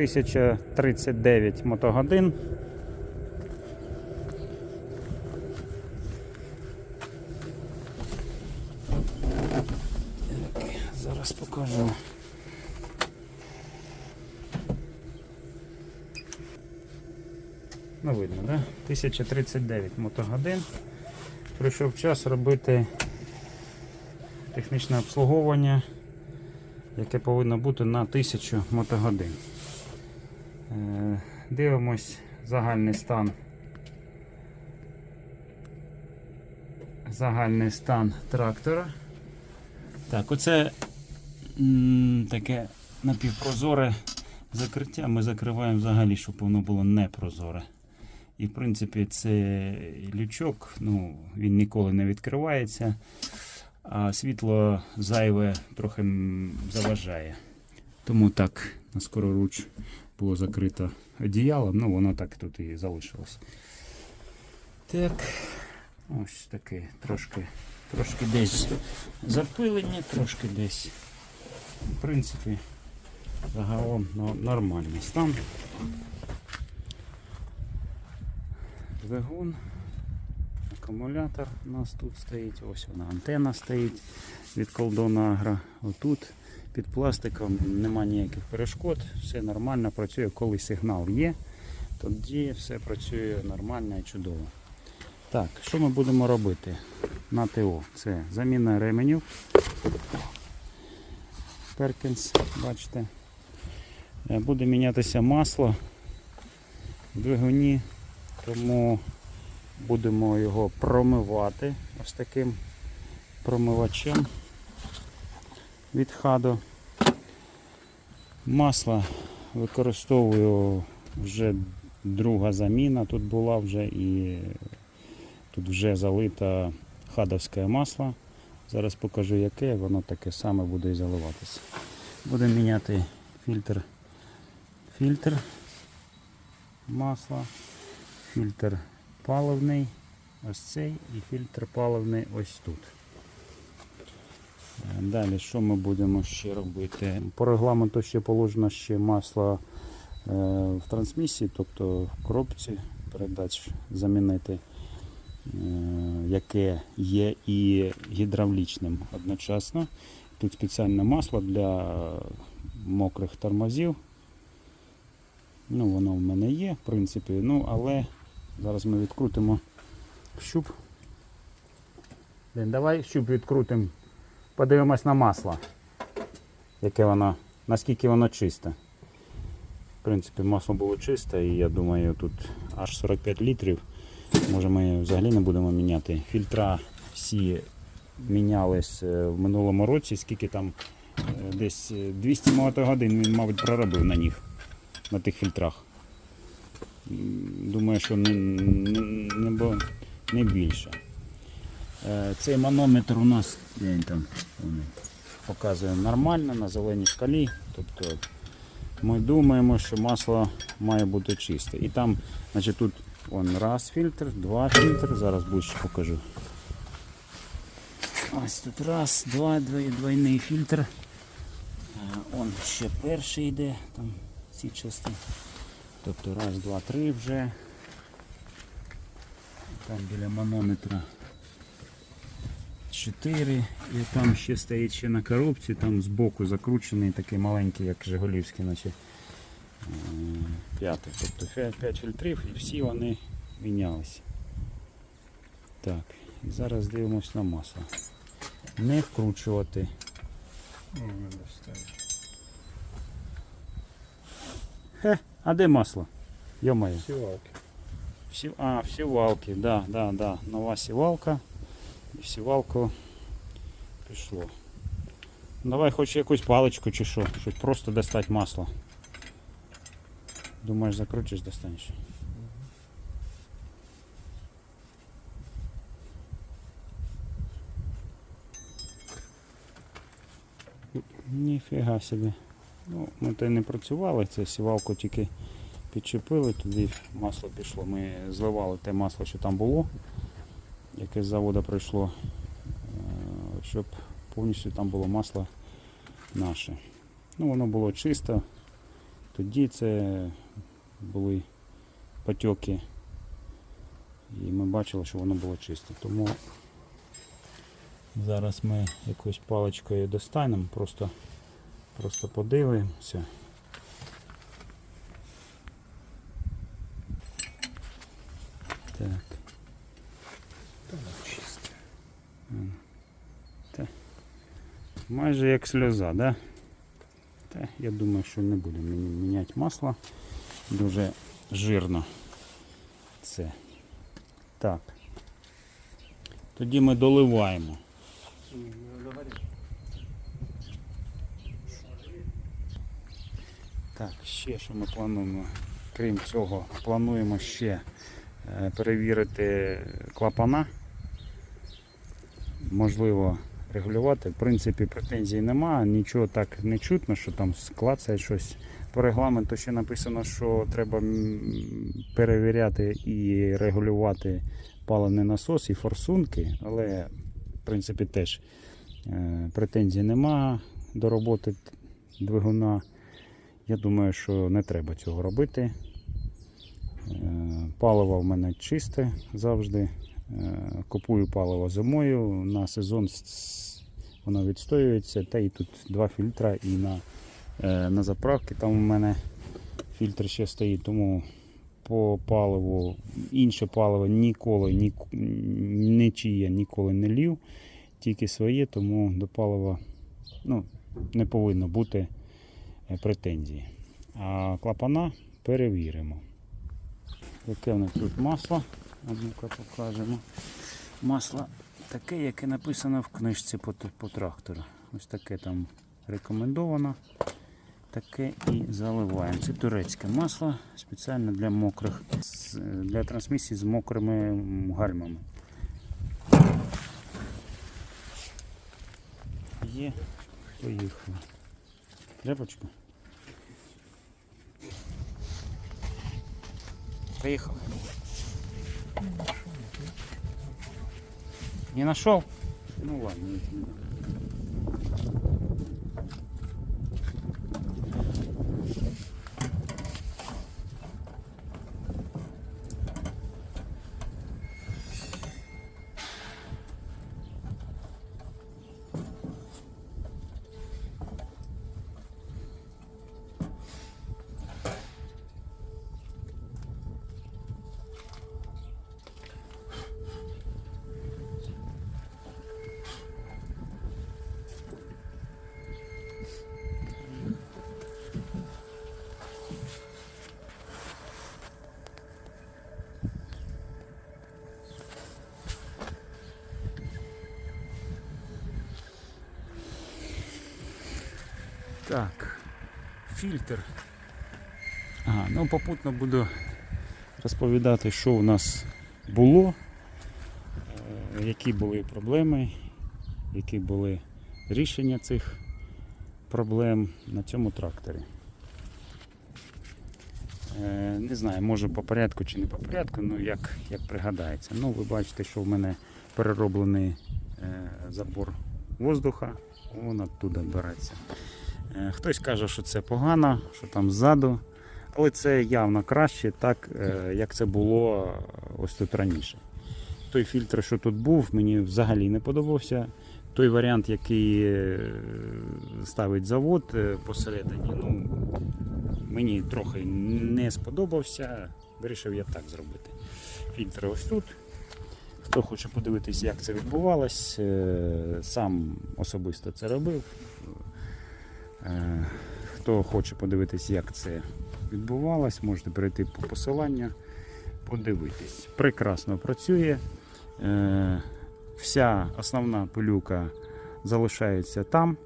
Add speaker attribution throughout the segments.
Speaker 1: 1039 мотогодин. Так, зараз покажу. Ну, видно, да? 1039 мотогодин. Прийшов час робити технічне обслуговування, яке повинно бути на 1000 мотогодин. Е, Дивимось загальний стан. Загальний стан трактора. Так, оце м, таке напівпрозоре закриття. Ми закриваємо взагалі, щоб воно було непрозоре. І в принципі це лючок, ну, він ніколи не відкривається, а світло зайве трохи заважає. Тому так на скороруч було закрито одіялом, ну воно так тут і залишилось. Так, ось таке трошки, трошки десь запилення, трошки десь. В принципі, загалом ну, нормальний стан. Двигун, акумулятор у нас тут стоїть, ось вона антенна стоїть від колдона Агро. Отут під пластиком нема ніяких перешкод, все нормально працює, коли сигнал є, тоді все працює нормально і чудово. Так, що ми будемо робити на ТО? Це заміна ременів. Перкінс, бачите. Е, Буде мінятися масло в двигуні, тому будемо його промивати ось таким промивачем від хаду. Масло використовую вже друга заміна. Тут була вже і тут вже залито хадовське масло. Зараз покажу яке, воно таке саме буде і заливатися. Будемо міняти фільтр. Фільтр масла, фільтр паливний, ось цей і фільтр паливний ось тут. Далі, що ми будемо ще робити? По регламенту ще положено ще масло е, в трансмісії, тобто в коробці передач замінити, е, яке є і гідравлічним одночасно. Тут спеціальне масло для мокрих тормозів. Ну, воно в мене є, в принципі. Ну, але зараз ми відкрутимо щуп. Давай щуп відкрутимо. Подивимось на масло. Яке воно, наскільки воно чисте. В принципі, масло було чисте і я думаю, тут аж 45 літрів. Може ми взагалі не будемо міняти. Фільтра всі мінялись е, в минулому році, скільки там е, десь е, 200 мотогодин він, мабуть, проробив на них, на тих фільтрах. Думаю, що не, не, не, не більше. Е, Цей манометр у нас там, показує нормально на зеленій шкалі. Тобто ми думаємо, що масло має бути чисте. І там, значить, тут вон, раз фільтр, два фільтри, зараз ближче покажу. Ось тут раз, два, двой- двойний фільтр. Е, Он ще перший йде, там січастий. Тобто раз, два, три вже. Там біля манометра 4. І там ще стоїть ще на коробці, там збоку закручений такий маленький, як Жигулівський, наче е, п'ятий. Тобто 5 фільтрів і всі вони мінялися. Так, і зараз дивимось на масло. Не вкручувати. Хе, а де масло? Йомаю.
Speaker 2: Сівалки.
Speaker 1: Всі, а, всі валки, да, да, да. Нова сівалка. І сівалку пішло. Давай хоч якусь паличку чи що, щоб просто достати масло. Думаєш, закрутиш, достанеш. Ніфіга собі. Ну, ми то й не працювали, це сівалку тільки підчепили, туди масло пішло. Ми зливали те масло, що там було, яке з заводу прийшло, е, щоб повністю там було масло наше. Ну, воно було чисто. тоді це були потьоки. І ми бачили, що воно було чисте. Тому зараз ми якоюсь паличкою достанемо, просто, просто подивимося. Так.
Speaker 2: Чисто.
Speaker 1: Майже як сльоза, да? Та я думаю, що не будемо міняти масло. Дуже жирно це. Так. Тоді ми доливаємо. Так, ще що ми плануємо. Крім цього, плануємо ще е, перевірити клапана. Можливо, регулювати. В принципі, претензій немає, нічого так не чутно, що там склацає щось. По регламенту ще написано, що треба перевіряти і регулювати паливний насос і форсунки, але в принципі теж е, претензій немає до роботи двигуна. Я думаю, що не треба цього робити. Е, Паливо в мене чисте завжди. Е, Купую паливо зимою. На сезон воно відстоюється. Та і тут два фільтра і на, е, на заправки там у мене фільтр ще стоїть, тому по паливу інше паливо ніколи ні, нічиє ніколи не лів, тільки своє, тому до палива ну, не повинно бути е, претензій. А клапана перевіримо. Яке в тут масло? А ну-ка покажемо. Масло таке, яке написано в книжці по, по трактору. Ось таке там рекомендовано. Таке і заливаємо. Це турецьке масло спеціально для мокрих, для трансмісії з мокрими гальмами. Є, поїхали. Тряпочка. Поехали. Не нашел? Ну ладно. не- не- Так, фільтр. Ага, ну попутно буду розповідати, що у нас було, е, які були проблеми, які були рішення цих проблем на цьому тракторі. Е, Не знаю, може по порядку чи не по порядку, ну як, як пригадається. Ну, ви бачите, що в мене перероблений е, забор воздуха, він оттуда береться. Е, Хтось каже, що це погано, що там ззаду, але це явно краще, так е, як це було е, ось тут раніше. Той фільтр, що тут був, мені взагалі не подобався. Той варіант, який ставить завод посередині, ну, мені трохи не сподобався. Вирішив я так зробити. Фільтр ось тут. Хто хоче подивитись, як це відбувалось, сам особисто це робив. Е, Хто хоче подивитись, як це відбувалось, можете перейти по посиланню, подивитись. Прекрасно працює. Е, Вся основна пилюка залишається там.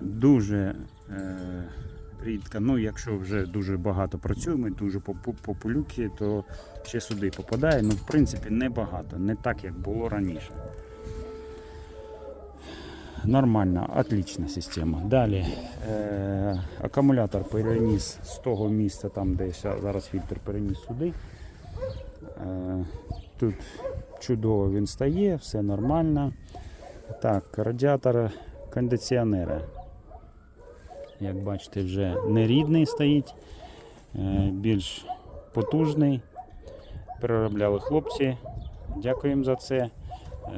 Speaker 1: Дуже е, рідко, ну якщо вже дуже багато працюємо, дуже по, пилюки, то ще сюди попадає. Ну, в принципі, небагато, не так, як було раніше. Нормально, отлична система. Далі е, акумулятор переніс з того місця, там де зараз фільтр переніс сюди. Е, тут чудово він стає, все нормально. Так, радіатор кондиціонера. як бачите, вже не рідний стоїть, е, більш потужний. Переробляли хлопці. Дякуємо за це.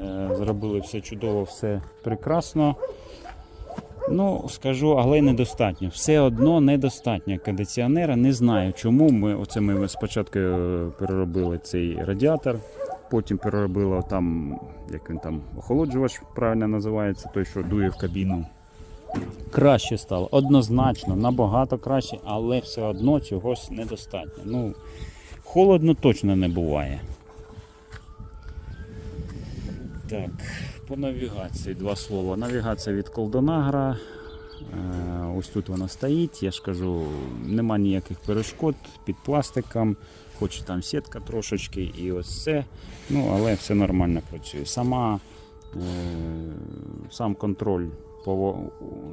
Speaker 1: Е, Зробили все чудово, все прекрасно. Ну, скажу, але недостатньо. Все одно недостатньо кондиціонера. Не знаю, чому. Ми, оце ми спочатку е, переробили цей радіатор, потім переробили там, як він там, охолоджувач правильно називається, той, що дує в кабіну. Краще стало, однозначно, набагато краще, але все одно чогось недостатньо. Ну, холодно точно не буває. Так, по навігації два слова. Навігація від Колдонагра. Е, Ось тут вона стоїть. Я ж кажу, нема ніяких перешкод під пластиком, хоч там сітка трошечки і ось все. Ну, але все нормально працює. Сама, е, сам контроль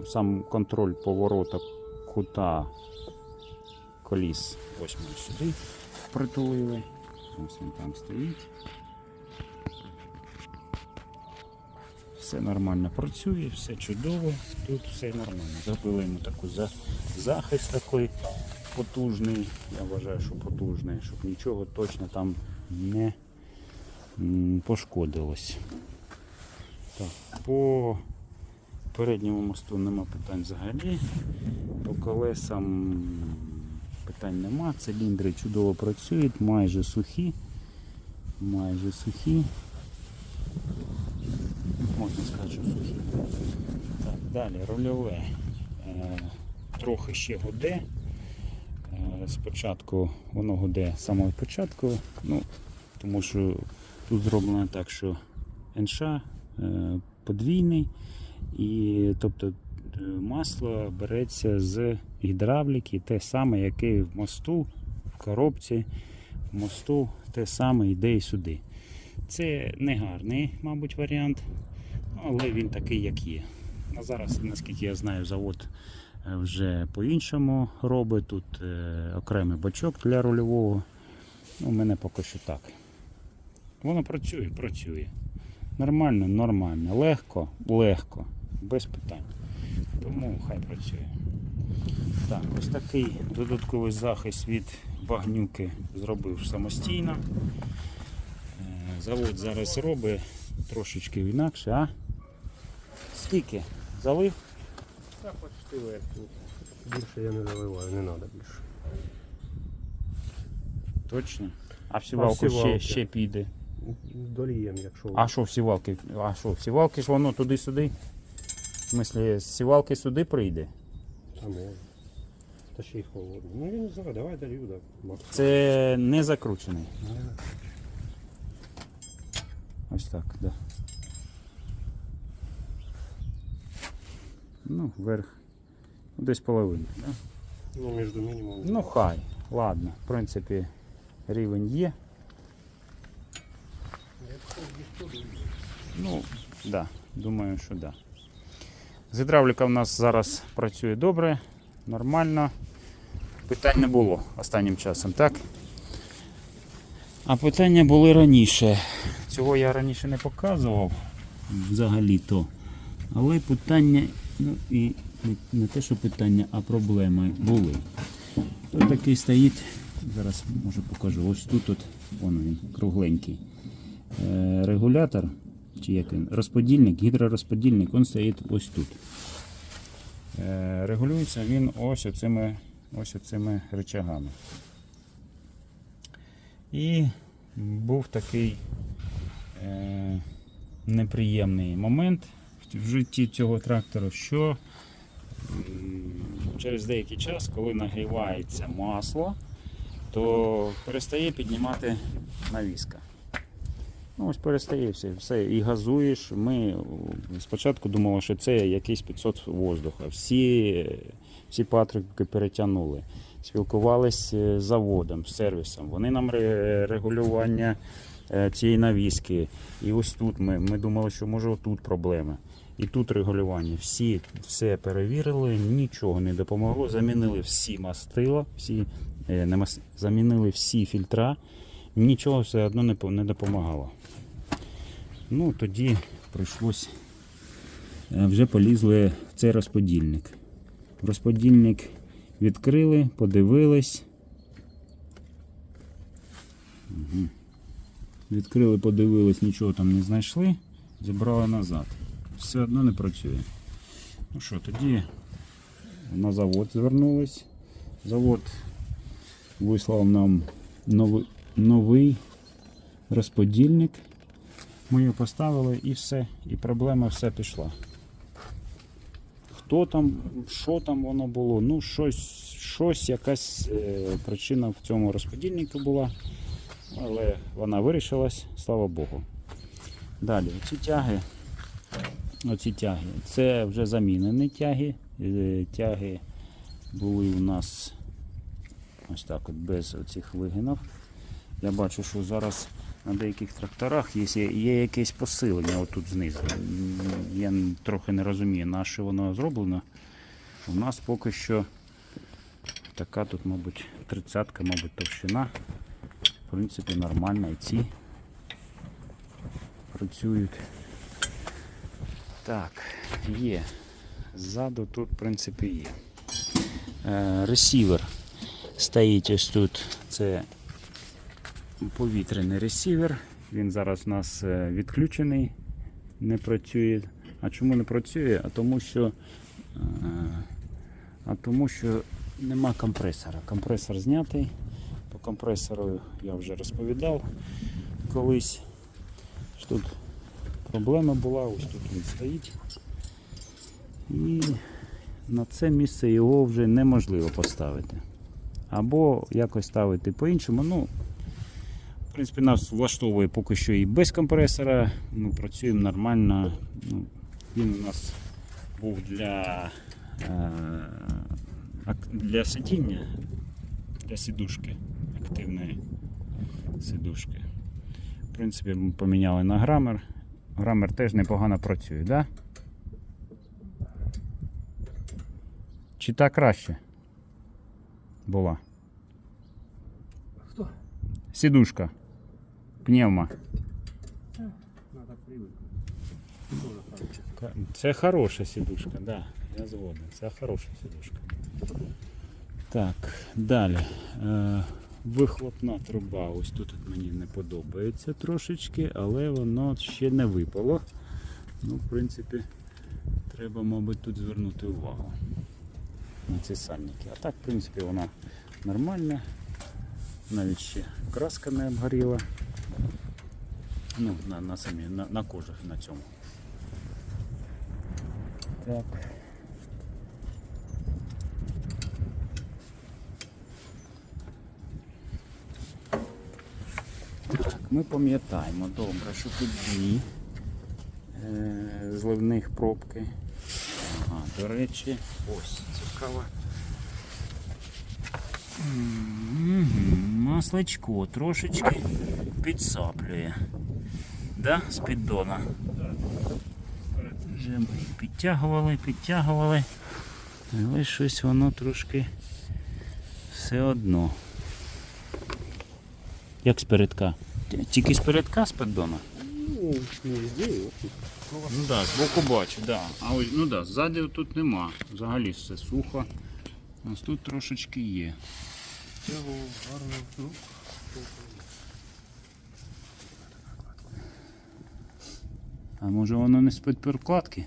Speaker 1: сам контроль поворота кута коліс. Ось ми сюди притулили. Ось він там стоїть. Все нормально працює, все чудово, тут все нормально. Зробили йому таку за- захист такий потужний. Я вважаю, що потужний, щоб нічого точно там не пошкодилось. Так, по передньому мосту нема питань взагалі. По колесам питань нема. Циліндри чудово працюють, майже сухі. Майже сухі. Можна сказати. Так, далі рульове. Е, трохи ще гуде. Е, спочатку воно гуде з самого початку, ну, тому що тут зроблено так, що НШ е, подвійний, і тобто масло береться з гідравліки, те саме, яке в мосту, в коробці, в мосту те саме йде і сюди. Це не гарний, мабуть, варіант, але він такий, як є. А зараз, наскільки я знаю, завод е, вже по-іншому робить. Тут е, окремий бачок для рульового. Ну, У мене поки що так. Воно працює, працює. Нормально, нормально. Легко, легко, без питань. Тому хай працює. Так, ось такий додатковий захист від багнюки зробив самостійно. Е, Завод зараз робить трошечки інакше, а? Скільки? Залив?
Speaker 2: Так, почти верхній. Більше я не заливаю, не треба більше.
Speaker 1: Точно. А в сівалку ще,
Speaker 2: сівалки?
Speaker 1: ще піде.
Speaker 2: Долієм, якщо
Speaker 1: А що в сівалки? А що, в сівалки ж воно туди-сюди? В смислі, з сівалки сюди прийде?
Speaker 2: Та може. Та ще й холодно. Ну я не знаю, давай долью, да. Макс.
Speaker 1: Це не закручений. Ось так, так. Да. Ну, вверх. Десь половина. Да?
Speaker 2: Ну, між мінімумом.
Speaker 1: Ну хай, ладно. В принципі, рівень є. Ну, да, думаю, що да. З гідравліка в нас зараз працює добре, нормально. Питань не було останнім часом, так? А питання були раніше. Цього я раніше не показував взагалі-то. Але питання, ну і не, те, що питання, а проблеми були. Тут такий стоїть, зараз може покажу, ось тут от, вон він, кругленький. Е, регулятор, чи як він, розподільник, гідророзподільник, він стоїть ось тут. Е, регулюється він ось оцими, ось оцими рычагами. І був такий е, неприємний момент в житті цього трактору, що через деякий час, коли нагрівається масло, то перестає піднімати навіска. Ну, ось перестає все, все. І газуєш. Ми спочатку думали, що це якийсь підсос воздуха. Всі, всі патрики перетягнули. Спілкувалися з заводом, з сервісом. Вони нам регулювання е, цієї навіски. І ось тут ми, ми думали, що може тут проблеми. І тут регулювання. Всі все перевірили, нічого не допомогло. Замінили всі мастила, всі, е, не мас- замінили всі фільтра. Нічого все одно не, не допомагало. Ну, тоді прийшлось. е, Вже полізли в цей розподільник. Розподільник відкрили, подивились. Мгм. Відкрили, подивились, нічого там не знайшли, забрали назад. Все одно не працює. Ну що, тоді на завод звернулись. Завод вислав нам новий, новий розподільник. Ми його поставили і все. І проблема все пішла. Хто там, що там воно було? Ну, щось, щось якась е, причина в цьому розподільнику була. Але вона вирішилась, слава Богу. Далі, оці тяги. Оці тяги. Це вже замінені тяги. Е, Тяги були у нас ось так от без оцих вигинів. Я бачу, що зараз на деяких тракторах є, є якесь посилення отут знизу. Я трохи не розумію, на що воно зроблено. У нас поки що така тут, мабуть, тридцятка, мабуть, товщина. В принципі, нормально і ці працюють. Так, є. Ззаду тут, в принципі, є. Е, ресівер стоїть ось тут. Це повітряний ресівер. Він зараз у нас е, відключений, не працює. А чому не працює? А тому що, е, а тому що нема компресора. Компресор знятий. По компресору я вже розповідав колись. Тут проблема була, ось тут він стоїть. І на це місце його вже неможливо поставити. Або якось ставити по-іншому. Ну, в принципі, нас влаштовує поки що і без компресора. Ми працюємо нормально. Ну, він у нас був для, е, для сидіння, для сидушки, активної сидушки. В принципі, ми поміняли на грамер. Грамер теж непогано працює, так? Да? Чи та краще була?
Speaker 2: Хто?
Speaker 1: Сидушка. Пневма. Це хороша сідушка, так, да, я згоден. Це хороша сідушка. Так, далі. Вихлопна труба. Ось тут мені не подобається трошечки, але воно ще не випало. Ну, в принципі, треба, мабуть, тут звернути увагу на ці сальники. А так, в принципі, вона нормальна. Навіть ще краска не обгоріла. Ну, на, на самі, на, на кожах на цьому. Так. Так, ми пам'ятаємо добре, що тут дві е, зливних пробки. Ага, до речі, ось цікаво. Масличко трошечки підсаплює. Да, з піддона. Вже ми підтягували, підтягували, але щось воно трошки все одно. Як спередка? Ті- Тільки спередка з піддона?
Speaker 2: Ну, не везде.
Speaker 1: Ну так, да, збоку бачу, да. А ось, ну да, ззаді тут нема. Взагалі все сухо. Ось тут трошечки є.
Speaker 2: Цього гарно вдруг.
Speaker 1: А може воно не з-під прокладки?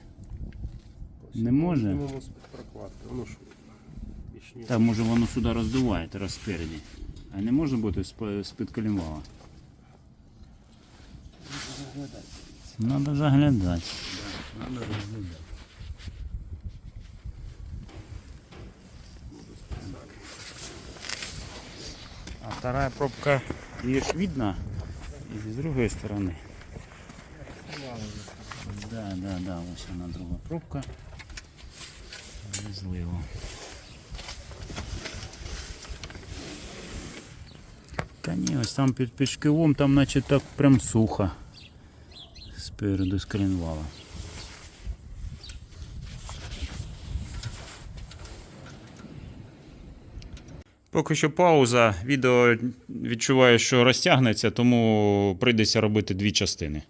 Speaker 1: Не може?
Speaker 2: Воно з-під прокладки. Воно ж.
Speaker 1: Та може воно сюди роздуває зараз спереді. А не може бути з- з-під колімвала? Треба заглядати.
Speaker 2: Надо розглядати.
Speaker 1: А вторая пробка, ее видно и с другой стороны. Да, да, да, ось вона друга пробка. Зливо. Та ні, там під, під там наче так прям сухо. Спереду з. Поки що пауза. Відео відчуваю, що розтягнеться, тому прийдеться робити дві частини.